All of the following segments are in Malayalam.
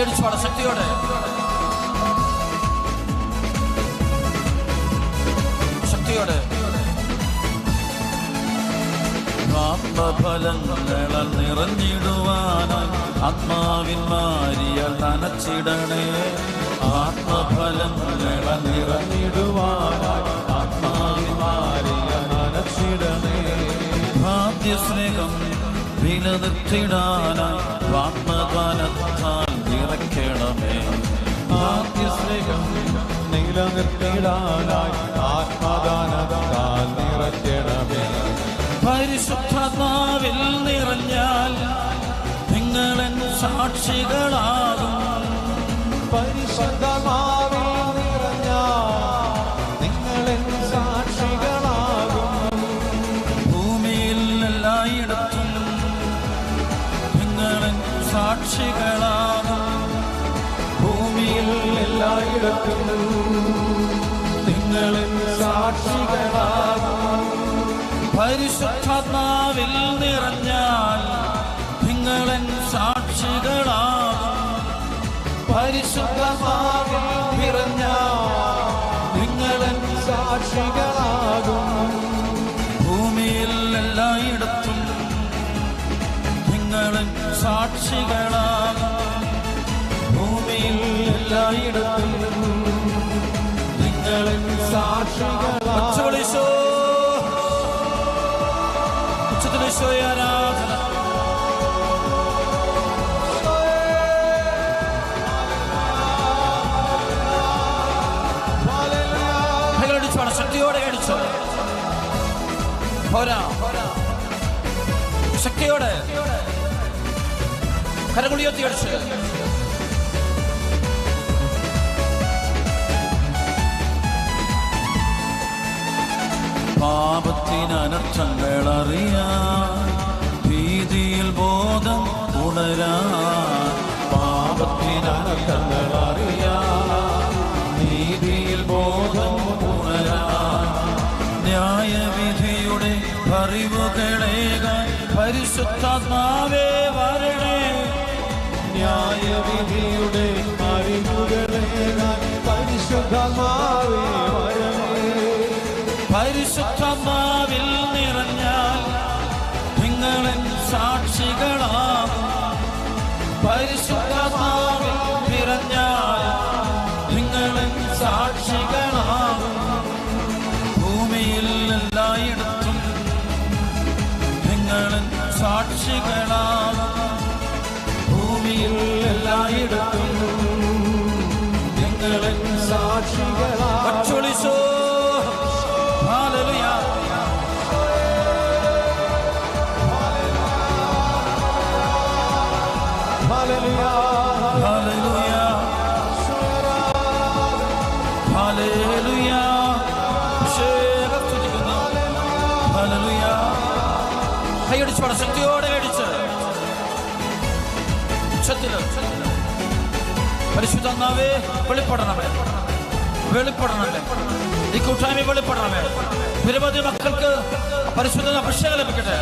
കൈയടിച്ച് വളരെ ശക്തിയോടെ. ശക്തിയോടെ. ആത്മഫലങ്ങളാൽ നിറഞ്ഞിടുവാനായി ആത്മാവിൻ മാരിയ നനച്ചിടണേ ആത്മഫലങ്ങളാൽ നിറഞ്ഞിടുവാനായി ആത്മാവിൻ മാരിയ നനച്ചിടണേ ഭാഗ്യസ്നേഹം വിലനിർത്തിടാനായി ആത്മകാലത്താൽ നിറയ്ക്കണമേ ആദ്യസ്നേഹം നിലനിർത്തിടാനായി ആത്മദാനതാൽ നിറയ്ക്കണമേ പരിശുദ്ധതാവിൽ നിറഞ്ഞാൽ നിങ്ങളെ സാക്ഷികളാകും. പരിശുദ്ധമാവിൽ എല്ലായിടത്തും നിങ്ങളെൻ സാക്ഷികളാകും. പരിശുദ്ധാത്മാവിൽ നിറഞ്ഞാൽ നിങ്ങളൻ സാക്ഷികളാകും. പരിശുദ്ധമാവിൽ നിറഞ്ഞാൽ നിങ്ങളെൻ സാക്ഷികളാകും. ഭൂമിയിൽ എല്ലായിടത്തും നിങ്ങളൻ സാക്ഷികളാകും. ഭൂമിയിൽ എല്ലായിടത്തും ഉച്ചവിളിശോ. ഉച്ചത്തിലേശോയെ ആരാധന. ശക്തിയോടെ അടിച്ചു പോരാ. ശക്തിയോടെ. കരകുളിയൊത്തി അടിച്ച്. പാപത്തിന് അനർത്ഥങ്ങൾ അറിയാൻ ബോധം ഉണരാൻ പാപത്തിന് അനർത്ഥങ്ങൾ ഭീതിയിൽ ബോധം ഉണരാൻ. ന്യായവിധിയുടെ അറിവുകളേകാൻ പരിശുദ്ധാത്മാവേ ഭൂമിയിൽ എല്ലായിടത്തും നിങ്ങളൻ സാക്ഷികളാ Hallelujah. ഹാലലുയ. ഉച്ചത്തിൽ പരിശുദ്ധനാവേ വെളിപ്പെടണമേ. വെളിപ്പെടണമേ. ഈ കൂട്ടായ്മ വെളിപ്പെടണമേ. നിരവധി മക്കൾക്ക് പരിശുദ്ധ അഭിഷേകം ലഭിക്കട്ടെ.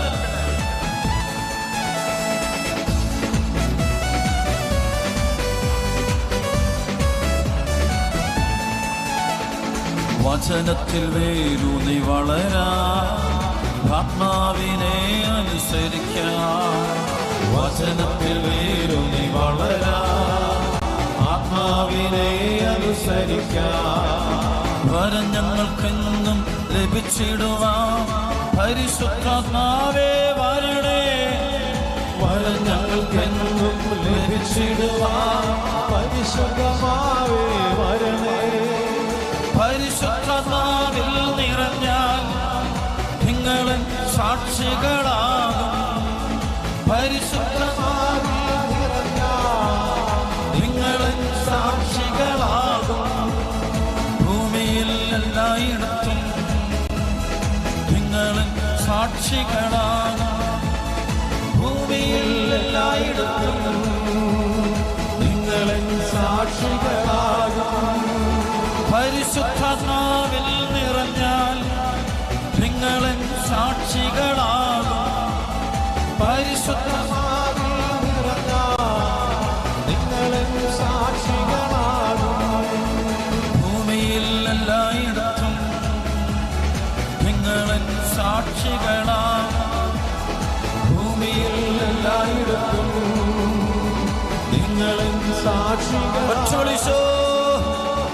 വചനത്തിൽ വേരൂന്നി വളരാ ആത്മാവിനെ അനുസരിക്കാം. വചനത്തിൽ വേരൂന്നി വളരാ. ആത്മാവിനെ അനുസരിക്കാം. വരം ഞങ്ങൾക്കെന്നും ലഭിച്ചിടുവാൻ പരിശുദ്ധാത്മാവേ വരണേ. വരം ഞങ്ങൾക്കെന്നും ലഭിച്ചിടുവാൻ പരിശുദ്ധമാവേ വരണേ. പരിശുദ്ധനാവിൽ നിറഞ്ഞാൽ നിങ്ങളും സാക്ഷികളാകും നിങ്ങളൻ സാക്ഷികളാണ്. ഭൂമിയിൽ എല്ലായിടത്തും നിങ്ങളെൻ സാക്ഷികളാകും സാക്ഷികൾ ഒറ്റ വിളിച്ചോ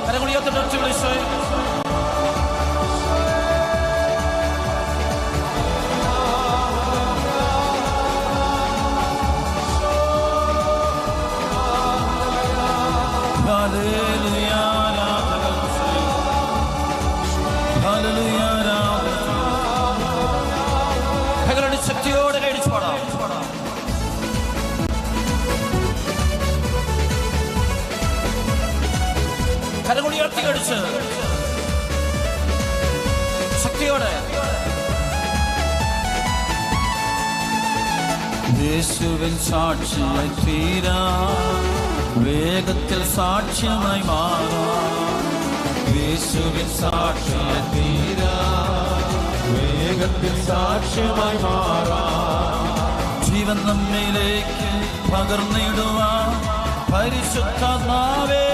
കരകുളിയത്തിട്ട് ഒറ്റ വിളിച്ചോ കരകുടി ഉയർത്തി കടിച്ച്. ശക്തിയോടെ. യേശുവിൻ സാക്ഷിയായി തീരാ. വേഗത്തിൽ സാക്ഷ്യമായി മാറാ. യേശുവിൻ സാക്ഷിയായി തീരാ. വേഗത്തിൽ സാക്ഷ്യമായി മാറാ. ജീവൻ നമ്മിലേക്ക് പകർന്നിടുവാൻ പരിശുദ്ധാത്മാവേ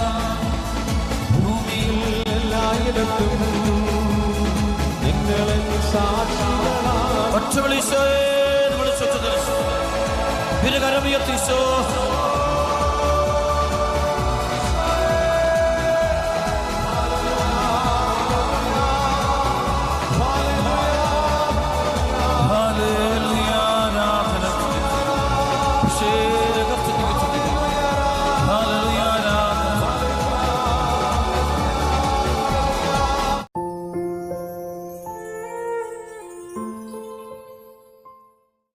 എല്ലായിടത്തും നിങ്ങളെ സാക്ഷികളാ ഒറ്റ വിളിച്ചോ വിളിച്ചോ വിരകരമുയർത്തിച്ചോ